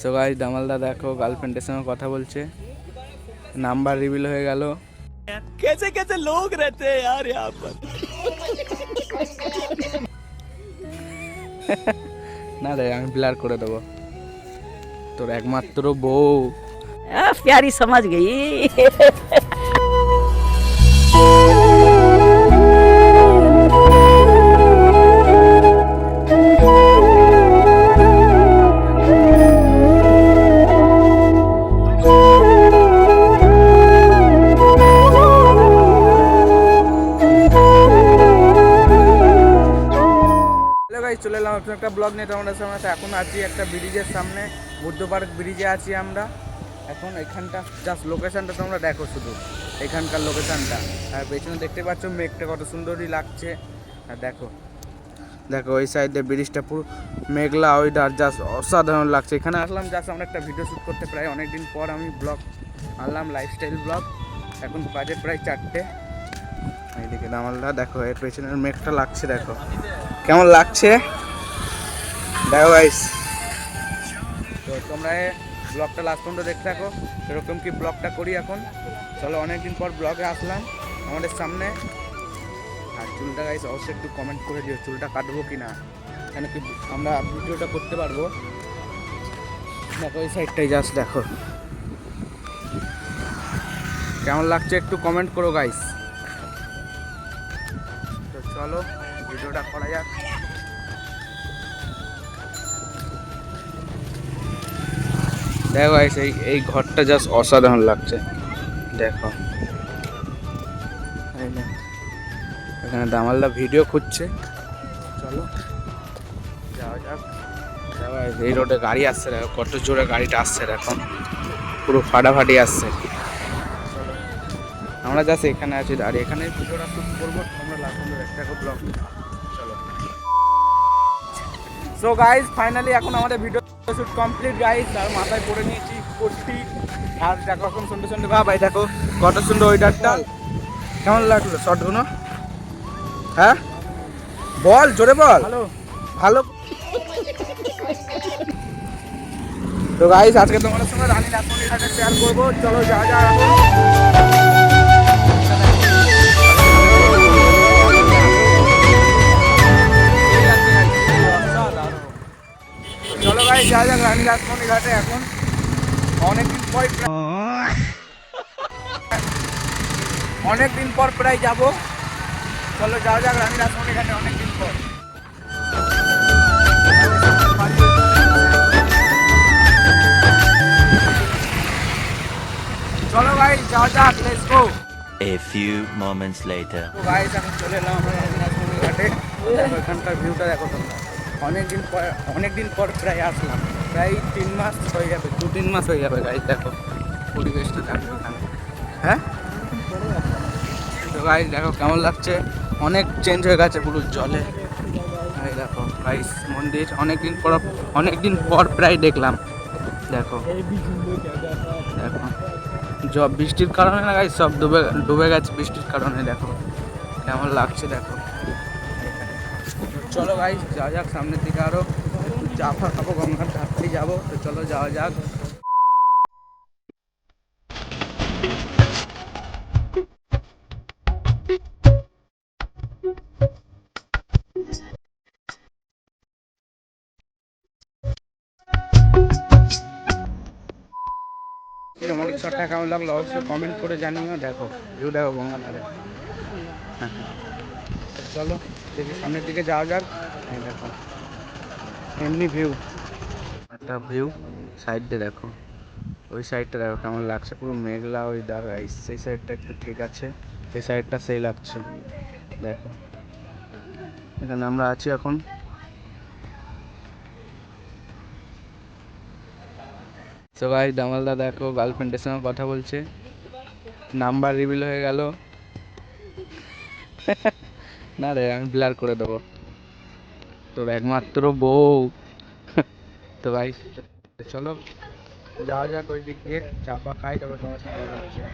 So guys দামালদা দেখো গার্লফ্রেন্ডের সঙ্গে কথা বলছে নাম্বার রিভিল হয়ে গেল कैसे कैसे लोग रहते हैं यार यहाँ पर না রে আমি ব্লার করে দেবো তোর একমাত্র বউ आ, प्यारी समझ নতুন একটা ব্লগ নিয়ে তোমাদের সামনে এখন আছি একটা ব্রিজের সামনে বুদ্ধ পার্ক ব্রিজে আছি আমরা। এখন এখানটা জাস্ট লোকেশনটা তোমরা দেখো শুধু। এখানকার লোকেশনটা আর পেছনে দেখতে পাচ্ছ, মেঘটা কত সুন্দরই লাগছে। আর দেখো দেখো ওই সাইডে ব্রিজটা পুরো মেঘলা ওইটার জাস্ট অসাধারণ লাগছে। এখানে আসলাম জাস্ট আমরা একটা ভিডিও শ্যুট করতে প্রায় অনেক দিন পর আমি ব্লগ আনলাম লাইফস্টাইল ব্লগ এখন বাজে প্রায় চারটে। এইদিকে দামালদা, দেখো এর পেছনের মেঘটা লাগছে, দেখো। কেমন লাগছে? দেখো গাইস তো তোমরা ব্লগটা লাস্ট পর্যন্ত দেখতে থাকো। এরকম কি ব্লগটা করি এখন? চলো, অনেকদিন পর ব্লগে আসলাম। আমাদের সামনে। আর চুলটা গাইস অবশ্যই একটু কমেন্ট করে দিও, চুলটা কাটবো কি না কেন কি আমরা ভিডিওটা করতে পারব? দেখো, এই সাইডটাই জাস্ট দেখো। কেমন লাগছে একটু কমেন্ট করো গাইস তো চলো, ভিডিওটা করা যাক। দেখো এই এই ঘরটা জাস্ট অসাধারণ লাগছে। দেখো। এখানে দামালদা ভিডিও খুঁজছে। চলো, যাওয়া যাক। এই রোডে গাড়ি আসছে, দেখো কত জোরে গাড়িটা আসছে, দেখো। পুরো ফাটাফাটি আসছে। আমরা জাস্ট এখানে আছি। আর এখানে ভিডিওটা শুট করব। আমরা লাস্ট দেখতে ব্লগ সো গাইজ ফাইনালি এখন আমাদের ভিডিও শুট কমপ্লিট গাইজ আর মাথায় পরে নিয়েছি কুর্তি। আর দেখো এখন সুন্দর সুন্দর ভাব। এই দেখো কত সুন্দর ওয়েদারটা। কেমন লাগল? শর্টগুলো হ্যাঁ? বল জোরে বল। ভালো। ভালো। তো গাইজ আজকে তোমাদের সঙ্গে রানী রাসমণির সাথে শেয়ার করব। চলো যা যা চলো ভাই যা যাক রানী রাসমণি ঘাটে এখন। অনেকদিন পর অনেকদিন পর প্রায় যাব। চলো যাওয়া যাক রানী রাসমণি ঘাটে অনেকদিন পর। চলো ভাই যাওয়া যাক let's go A few moments later. তো গাইস এখন চলে এলাম আমরা রানীনাথমণি ঘাটে। দেখো এখানকার ভিউটা দেখো তোমরা। অনেকদিন পর অনেকদিন পর প্রায় আসলাম। প্রায় তিন মাস হয়ে যাবে, দু তিন মাস হয়ে যাবে গাইস দেখো, পরিবেশটা দেখো হ্যাঁ? তো গাইস দেখো কেমন লাগছে? অনেক চেঞ্জ হয়ে গেছে পুরো জলে। দেখো গাইস মন্দির, অনেকদিন পর অনেকদিন পর প্রায় দেখলাম। দেখো দেখো। জব বৃষ্টির কারণে না গাইস সব ডুবে ডুবে গেছে বৃষ্টির কারণে, দেখো। কেমন লাগছে, দেখো। চলো ভাই যাওয়া যাক সামনের দিকে আরও। চা ফা খাব গঙ্গার ধারতেই যাব তো চলো যাওয়া যাক। কেমন কমেন্ট করে জানিও। দেখো ভিউ দেখো গঙ্গা হ্যাঁ, হ্যাঁ। চলো, দেখি সামনের দিকে যাওয়া যাক। এই দেখো, এমনি ভিউ একটা ভিউ সাইড দেখো। ওই সাইডটা দেখো কেমন লাগছে, পুরো মেঘলা ওই এই সেই সাইডটা একটু ঠিক আছে, সেই সাইডটা সেই লাগছে। দেখো, এখানে আমরা আছি এখন। সবাই দামালদা দেখো গার্লফ্রেন্ডের সঙ্গে কথা বলছে। নাম্বার রিভিল হয়ে গেল। না রে, আমি ব্লার করে দেবো তোর একমাত্র বউ তো ভাই, চলো, যাওয়া যাক ওই দিক দিয়ে, চাপা খাই, তারপর তোমার সাথে।